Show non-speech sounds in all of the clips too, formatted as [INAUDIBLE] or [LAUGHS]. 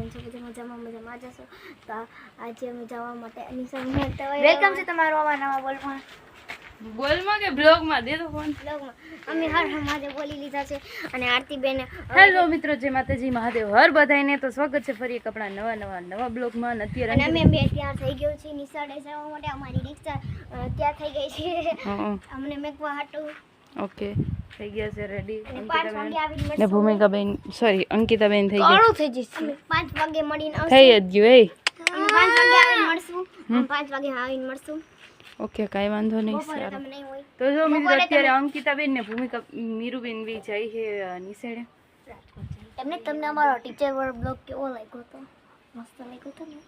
જય માતાજી બધાને કેમ છો? બધા મજામાં મજામાં. જશો તો આજે અમે જવા માટે વેલકમ છે તમારો અમારા નવા બોલમાં. બોલમાં કે બ્લોગમાં? દે તો ફોન બ્લોગમાં. અમે હર હર મહાદેવ બોલી લીધા છે. અને આરતીબેન હેલો મિત્રો જય માતાજી મહાદેવ હર બધાને તો સ્વાગત છે ફરી એક આપણા નવા નવા નવા બ્લોગમાં. અત્યારે અને અમે બે તૈયાર થઈ ગયો છે નિશાળે જવા માટે. અમારી રિક્ષા ત્યાં થઈ ગઈ છે. અમને મેકવા હાટું ઓકે થઈ ગયા છે રેડી ને ભૂમિકાબેન સોરી અંકિતાબેન થઈ ગયા થઈ જશે પાંચ વાગે મળીને થઈ જ ગયું એ પાંચ વાગે આવીને મળશું. પાંચ વાગે આવીને મળશું. ઓકે કાંઈ વાંધો નહીં સર. તો જો મિત્રો અત્યારે અંકિતાબેન ને ભૂમિકા મીરુબેન બી જાય છે નિસેડે એમને તમને અમારો ટીચર વર્ડ બ્લોગ કેવો લાગ્યો હતો મસ્ત લાગ્યો હતો ને?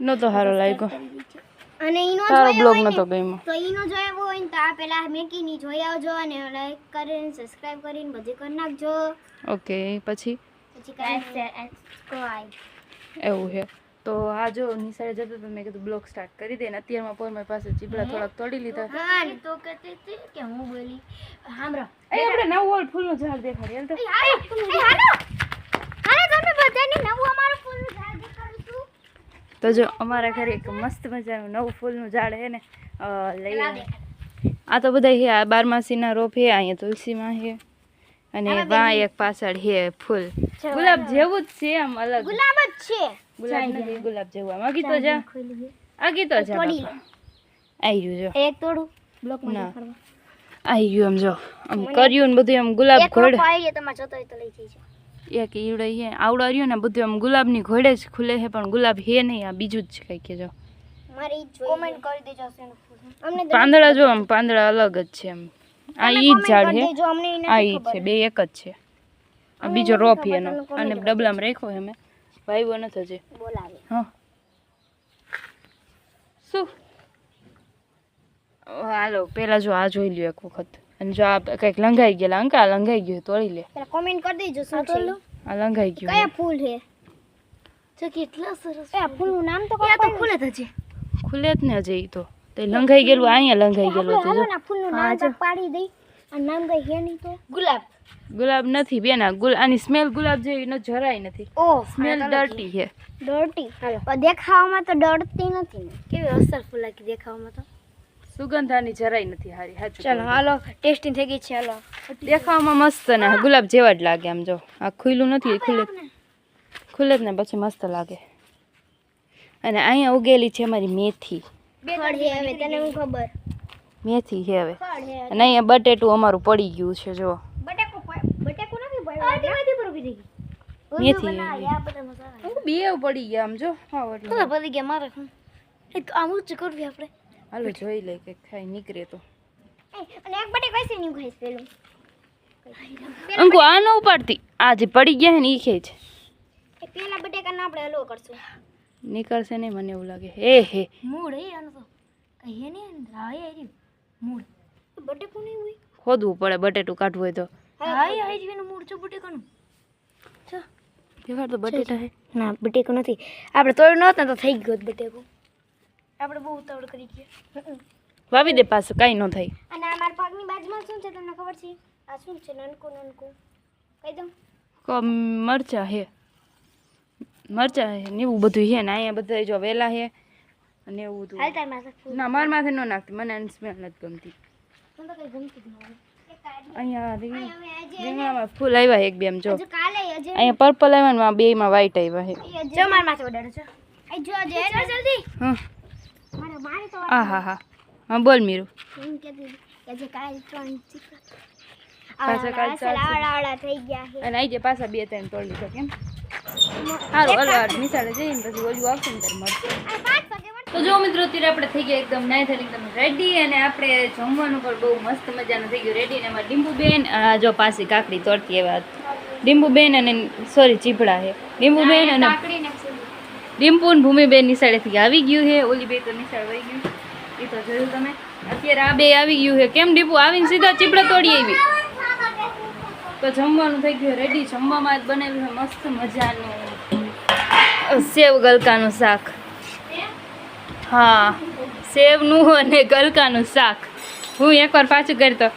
નતો સારો લાગ્યો. અને ઈનો તારો જોયો બ્લોગ હોય નતો ને ગમ્યો. તો ઈનો જોયો હોય ને તો આ પેલા મેકીની જોઈ આવજો અને લાઈક કરીને સબસ્ક્રાઇબ કરીને બધી કરી નાખજો. ઓકે પછી? પછી સબસ્ક્રાઇબ એવું છે. તો આ જો નિશાળે જતો તો મેં કીધું બ્લોગ સ્ટાર્ટ કરી દે ને. અત્યારમાં પોર મારી પાસે ચીપડા થોડાક તોડી લીધા. હા ને. તો કહેતી હતી કે હું બોલી સાંભળો એ આપણે નવું ઓલ ફૂલનું ઝાડ દેખાડી હાલ તો. હાલો. હાલો. હાલો તમે બધાને નવું અમારું ફૂલનું ઝાડ દેખાડું છું તો જો અમારા ઘરે એક મસ્ત મજાનું નવું ફૂલનું ઝાડ છે ને લઈ. આ તો બધા આ બારમાસીના રોપ છે અહીંયા તુલસીમાં છે અને વા એક પાછળ છે ફૂલ. ગુલાબ જેવું જ છે આમ અલગ. ગુલાબ જ છે. ગુલાબ નથી ગુલાબ જેવું આમ. આગી તો જા. આગી તો જા આવી. ગયું જો. એક તોડું. બ્લોકમાં ના. આવી ગયું આમ જો. આમ કર્યું ને બધું આમ ગુલાબ રોપ આવી ગયો તમારે જતો તો લઈ જઈજો એક ઈવડે છે આવડો રહ્યો ને બધું આમ ગુલાબની ઘોડે જ ખુલે છે પણ ગુલાબ હે નહીં આ બીજું જ છે કંઈક કહેજો. જો મારે ઈ જ કોમેન્ટ કરી દેજો શેનું ફૂલ અમને પાંદડા જો આમ પાંદડા અલગ જ છે આમ. આ ઈ જ ઝાડ છે આ ઈ છે બે એક જ છે. આ બીજો રોપ છે એનો. અને ડબલામાં રાખ્યો છે અમે. વાવ્યો નથી હજી. બોલાવે. હા. શું? હાલો પેલા જો આ જોઈ લ્યો એક વખત. અને જો આ કંઈક લંઘાઈ ગયેલા અંકા લંઘાઈ ગયું તોડી લે. કોમેન્ટ કરી દેજો શું છે. આ લંઘાઈ ગયું કયા ફૂલ છે? જો કેટલા સરસ એ ફૂલનું નામ તો કોઈ તો ખુલે જ છે ખુલે જ ને હજી તો. તે લંઘાઈ ગયેલું અહીંયા લંઘાઈ ગયેલું હતું જો. ના ફૂલનું નામ તો પાડી દઈ. અને નામ કઈ હે નહીં તો? ગુલાબ. ગુલાબ નથી બેન આ ગુલ આની સ્મેલ ગુલાબ જેવી ન જરાય નથી. ઓ સ્મેલ ડર્ટી છે. ડર્ટી પણ દેખાવામાં તો ડરતી નથી કેવી અસર ફૂલ લાગી દેખાવામાં તો? સુગંધ આની જરાય નથી હારી સાચું ચાલો. હાલો ટેસ્ટિંગ થઈ ગઈ છે હાલો. દેખાવામાં મસ્ત ને ગુલાબ જેવા જ લાગે આમ જો. આ ખુલ્લું નથી ખુલ્લે ખુલ્લે જ ને પછી મસ્ત લાગે. અને અહીંયા ઉગેલી છે અમારી મેથી. ખડ હવે ખબર? મેથી છે હવે. અને અહીંયા બટેટું અમારું પડી ગયું છે જો. બટેકો બટેકો નથી પડ્યો? આથી માંથી બે પડી ગયા આમ જો. પડી ગયા મારે. આમ જ કરવી આપણે. હાલો જોઈ લે કે ખાઈ નીકળે તો. અને એક બટે કઈ નહીં ખાઈશ પેલું. અંકુ આ ન ઉપાડતી. આ જે પડી ગયા ને એ છે. એ પેલા બટેકાને આપણે હલવો કરશું. નીકળશે નહીં મને એવું લાગે. હે હે. મૂળ હે આનો તો. કઈ હે નહીં અંદર હા હે રહ્યું. મૂળ. બટેકો નહીં હોય. ખોદવું પડે બટેટું કાઢવું હોય તો. હાય હે રહ્યું મૂળ છે બટેકાનું. દેખાડ તો બટેટા હે. ના બટેકો નથી. આપણે તોડ્યું નહોતું ને તો થઈ ગયો બટેકો. આપણે બહુ ઉતાવળ કરી ગયા વાવી દે પાછું કાંઈ ન થાય. અને આ મારા પગની બાજુમાં શું છે તમને ખબર છે? આ શું છે? નનકું નનકું. કહી દઉં. ક મરચા હે. મરચા હે ને એવું બધું હે ને અહીંયા બધા જો વેલા હે અને એવું બધું. હાલતા માથે ના માર માથે ન નાખતી મને આની સ્મેલ નથી ગમતી. મને તો કઈ ગમતું જ નહીં અહીંયા રીંગ- રીંગણામાં ફૂલ આવ્યા એક બે એમ જો અહીંયા પર્પલ આવ્યા ને બે માં વ્હાઈટ આવ્યા હે. જો માર માથે ઓર્ડર છે જો જલ્દી હા. મારે મારે તો આ હા હા હા. બોલ મીરું. હતી કે જે કાલ ત્રણ ચીકર પાછા અને બે ત્રણ તોડી લીધા કેમ સારું હલો મિસાડે જઈને પછી ઓલું આવશે ને ત્યારે મળશે. તો જો મિત્રો અત્યારે આપણે થઈ ગયા એકદમ નાય થઈ એકદમ રેડી અને આપણે જમવાનું પણ બહુ મસ્ત મજાનું થઈ ગયું. રેડી અને એમાં ડીંબુબેન અને આ જો પાસે કાકડી તોડતી એવા ડીંબુબેન અને સોરી ચીપડા છે. ડીંબુબેન અને. ડીમ્પુ ભૂમિબેન નિશાળેથી આવી ગયું છે ઓલી બે તો નિશાળ વહી ગયું એ તો જોયું તમે. અત્યારે આ બે આવી ગયું છે. કેમ ડીપુ આવીને સીધા ચીપડા તોડી આવી. તો જમવાનું થઈ ગયું રેડી જમવામાં જ બનેલું છે મસ્ત મજાનું. સેવ ગલકાનું શાક. હા સેવનું અને ગલકાનું શાક. હું એકવાર પાછું કરી તો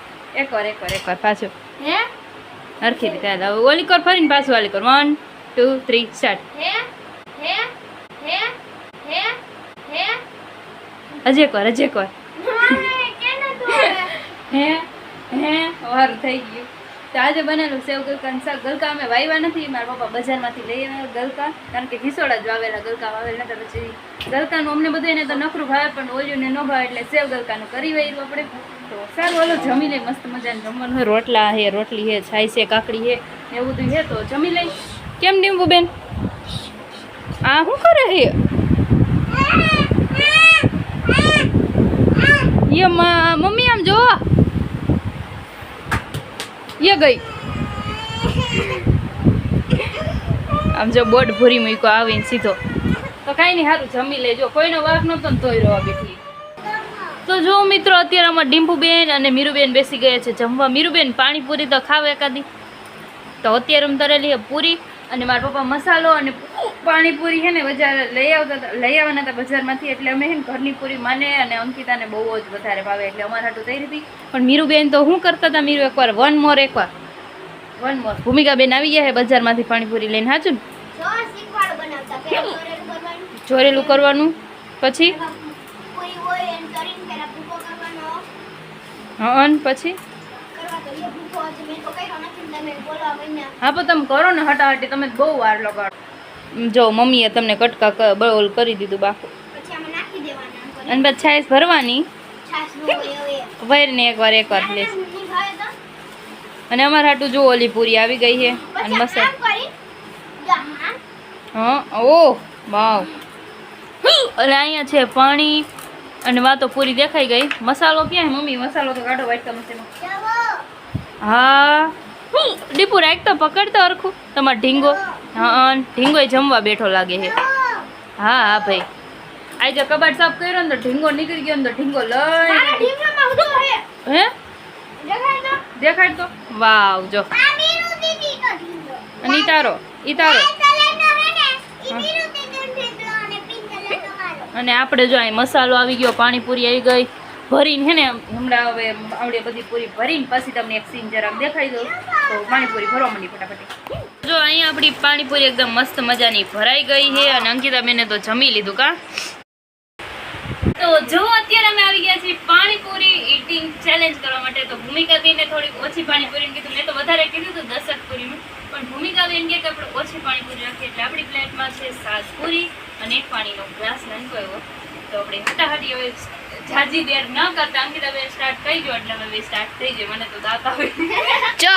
એકવાર એકવાર એકવાર પાછું. હે? હરખી રીતે. ઓલી કર ફરીને પાછું વાલી કર. વન ટુ થ્રી સ્ટાર્ટ હે? હે? એકવાર કેમ નતું હવે? હે? હે? વાર થઈ ગયું. તો આજે બનેલું સેવ ગલકાનું શાક. ગલકા અમે વાવ્યા નથી મારા પપ્પા બજારમાંથી લઈ આવ્યા ગલકા. કારણ કે ઘીસોડા જ વાવેલા ગલકા વાવેલા નતા પછી ગલકાનું અમને બધાને તો નખરું ભાવે પણ ઓલ્યુંને ન ભાવે એટલે સેવ ગલકાનું કરી વાયરું આપણે. તો સારું હાલો જમી લઈ મસ્ત મજાને જમવાનું. હોય રોટલા હે રોટલી હે છાઈ છે કાકડી હે એવું બધું હે તો જમી લઈ. કેમ ડીંબુ બેન આ શું કરે હે યે મમ્મી આમ જો યે ગઈ. આમ જો બોટ ભૂરી મૂક્યો, આવીને સીધો. તો કાંઈ નહીં સારું જમી લેજો. કોઈનો વાક નતો ને તોય રવા બેઠી. તો જો મિત્રો, અત્યારે અમારા ડીમ્પુબેન અને મીરુબેન બેસી ગયા છે જમવા. મીરુબેન, પાણીપુરી તો ખાવ એકાદી. તો અત્યારે અમે તરેલી પૂરી અને મારા પપ્પા મસાલો અને પાણીપુરી છે ને બજાર લઈ આવતા લઈ આવવાના હતા બજારમાંથી એટલે અમે છે ને ઘરની પૂરી માને અને અંકિતાને બહુ જ વધારે ભાવે એટલે અમારા હાટું થઈ હતી. પણ મીરુબેન તો શું કરતા હતા? મીરુ એકવાર વન મોર એકવાર. વન મોર ભૂમિકાબેન આવી ગયા છે બજારમાંથી પાણીપુરી લઈને હાચું ને? તરેલું કરવાનું જોરેલું પછી? હા પછી? તો તો હા પણ તમે કરો ને હટાહટી તમે બહુ વાર લગાડો. જો મમ્મીએ તમને કટકા બરોલ કરી દીધું દેવાના અને પછી છાશ ભરવાની? વૈરને એકવાર એકવાર પ્લેસ તો. અને અમારા હાટું જો ઓલી પૂરી આવી ગઈ છે અને મસાલા હા ઓહ વાવ. અને અહીંયા છે પાણી અને વાતો પૂરી દેખાઈ ગઈ. મસાલો ક્યાં મમ્મી? મસાલો તો કાઢો વાટકા મસાલો. હા. ડીપુ રાખ તો પકડતો અરખું તમારો ઢીંગો. હા ઢીંગો જમવા બેઠો લાગે છે. હા હા ભાઈ. આજે કબાટ સાફ કર્યો ને તો ઢીંગો નીકળી ગયો ને તો ઢીંગો લઈ હે હે? દેખાય તો? દેખાડ તો? વાવ જો. અને તારો ઈ તારો. અને આપણે જો અહીં મસાલો આવી ગયો પાણીપુરી આવી ગઈ. ભરીને હે ને હમણાં હવે આવડે બધી પૂરી ભરીને પછી તમને એક સીન જરાક દેખાડી દઉં. તો પાણીપુરી ભરવા માંડી ફટાફટ. જો અહીંયા આપણી પાણીપુરી એકદમ મસ્ત મજાની ભરાઈ ગઈ છે અને અંકિતા બેને તો જમી લીધું કા? તો જો અત્યારે અમે આવી ગયા છીએ પાણીપુરી ઈટિંગ ચેલેન્જ કરવા માટે, તો ભૂમિકા બેને થોડીક ઓછી પાણીપુરી કીધું. મેં તો વધારે કીધું હતું દસ પૂરીનું. પણ ભૂમિકા બેન કે આપણે ઓછી પાણીપુરી રાખીએ એટલે આપણી પ્લેટમાં છે પૂરી અને એક પાણીનો ગ્લાસ નાનકો એવો. તો આપણે હટાહટી હવે જાજી દેર ન કરતા અંકિતા બે સ્ટાર્ટ કરી જો એટલે હવે સ્ટાર્ટ થઈ જાય. મને તો દાંત આવે. [LAUGHS] જો.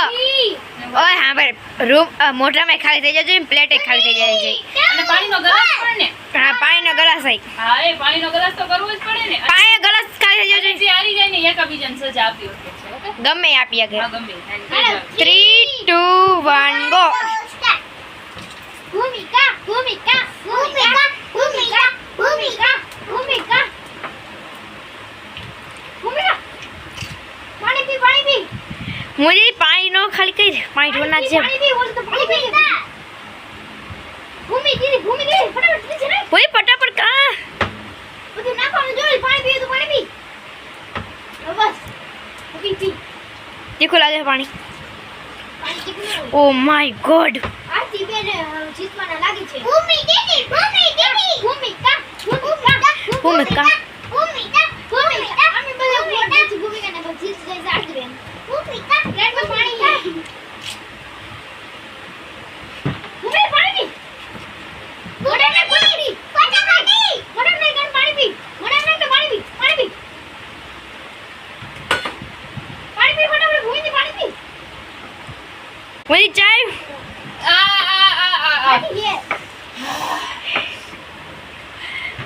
ઓય હા ભાઈ. રૂમ મોઢામાં ખાલી થઈ જજો પ્લેટે ખાલી થઈ જાય છે. અને પાણીનો ગ્લાસ પણ ને? હા પાણીનો ગ્લાસ આઈ હા એ પાણીનો ગ્લાસ તો કરવો જ પડે ને. પાણીનો ગ્લાસ ખાલી થઈ જજો જે હારી જાય ને એક અભિજન સજા આપી ઓકે? ગમે આપી આગળ ગમે 3 2 દે. પાણી ઢોળના છે પાણી પી બોલ તો પાણી પી ભૂમિ દીદી ભૂમિ દીદી ફટાફટ નીચે નાખ કોઈ ફટાફટ કા બધું નાખવાનું જોઈ પાણી પીએ તો પાણી પી હવે બસ પી પી તીખું લાગે છે પાણી પાણી કેટલું ઓ માય ગોડ આ ટીબેન જીતવાના લાગી છે ભૂમિ દીદી ભૂમિ દીદી ભૂમિકા ભૂમિકા ભૂમિકા. ભૂમિકા ભૂમિકા અમે બધા મોટા છે ભૂમિકા ને પછી જીત જઈ સાચી બેન ભૂમિકા પ્લેટમાં પાણી છે ભૂમિ પાણી પી મોઢા ને પાણી પી ફટાફટ મોઢા ને કર પાણી પી મોઢા ને પાણી પી પાણી પી પાણી પી ફટાફટ ભૂમિ પાણી પી મુજે ચાય આ આ આ આ આ પાણી પી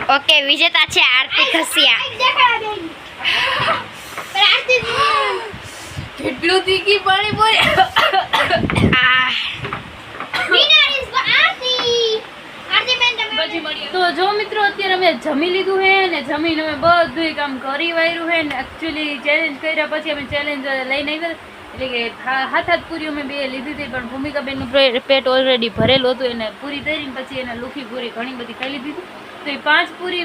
ઓકે વિજેતા છે આરતી ખસિયા કેટલું તીખી પાણી બોલે. તો જો મિત્રો અત્યારે અમે જમી લીધું છે ને જમીને અમે બધું કામ કરી વાયરું છે ને એકચ્યુઅલી ચેલેન્જ કર્યા પછી અમે ચેલેન્જ લઈને આવ્યા. એટલે કે હાથ હાથ પૂરીઓ મેં બે લીધી હતી, પણ ભૂમિકાબેનનું પેટ ઓલરેડી ભરેલું હતું, એને પૂરી ધરીને પછી એને લુખી પૂરી ઘણી બધી ખાઈ લીધી હતી. તો એ પાંચ પૂરી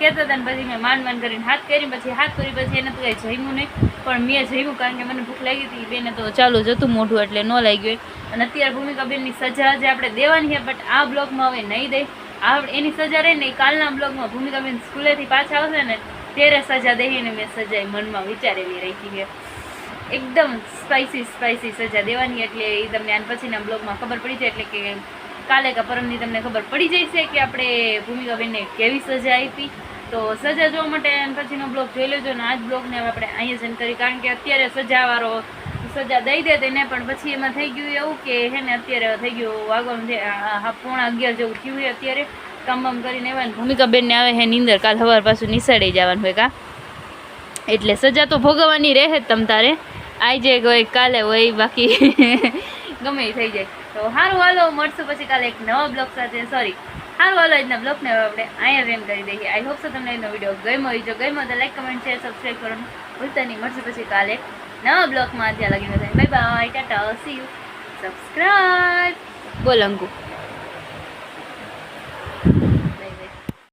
કહેતા હતા ને પછી મેં માંડ માંડ કરીને હાથ કરી, પછી હાથ પૂરી પછી એને તો કંઈ જમ્યું નહીં. પણ મેં જમ્યું કારણ કે મને ભૂખ લાગી હતી બેને તો ચાલુ જ હતું મોઢું, એટલે ન લાગ્યું અને અત્યારે ભૂમિકાબેનની સજા જે આપણે દેવાની છે, બટ આ બ્લોગમાં હવે નહીં દે. આ એની સજા રહે ને કાલના બ્લોગમાં ભૂમિકાબેન સ્કૂલેથી પાછા આવશે ને, ત્યારે સજા દઈને મેં સજા મનમાં વિચારેલી રહી છે એકદમ સ્પાઇસી સ્પાઇસી સજા દેવાની. એટલે એ તમને આન પછીના બ્લોગમાં ખબર પડી જાય. એટલે કે કાલે કે પરમની તમને ખબર પડી જાય છે કે આપણે ભૂમિકાબેનને કેવી સજા આપી. તો સજા જોવા માટે પછીનો બ્લોગ જોઈ લેજો. ને આ જ બ્લોગને આપણે અહીંયા સેન્ડ કરી કારણ કે અત્યારે સજાવાળો સજા દઈ દે તેને. પણ પછી એમાં થઈ ગયું એવું કે હે ને, અત્યારે થઈ ગયું વાગવાનું છે, આ- આ પોણા અગિયાર જેવું થયું હોય અત્યારે. કામ બામ કરીને આવવાનું ભૂમિકાબેનને આવે હે નીંદર. કાલ સવાર પાછું નિસાડે જવાનું હોય કા. એટલે સજા તો ભોગવવાની રહે જ તમ તારે. આજે હોય, કાલે હોય, બાકી [LAUGHS] ગમે થઈ જાય. તો સારું હાલો, મળશું પછી કાલે એક નવા બ્લોગ સાથે. સોરી સારું હાલો, આજના બ્લોગને આપણે અહીંયા રેમ કરી દઈએ. આઈ હોપ સો તમને એનો વીડિયો ગમ્યો હોય. જો ગમ્યો તો લાઈક કમેન્ટ શેર સબસ્ક્રાઈબ કરવાનું ભૂલતા નહીં. મળશે પછી કાલે નવા બ્લોગમાં. ત્યાં લગીને bye bye tata see you subscribe બોલ અંકુ.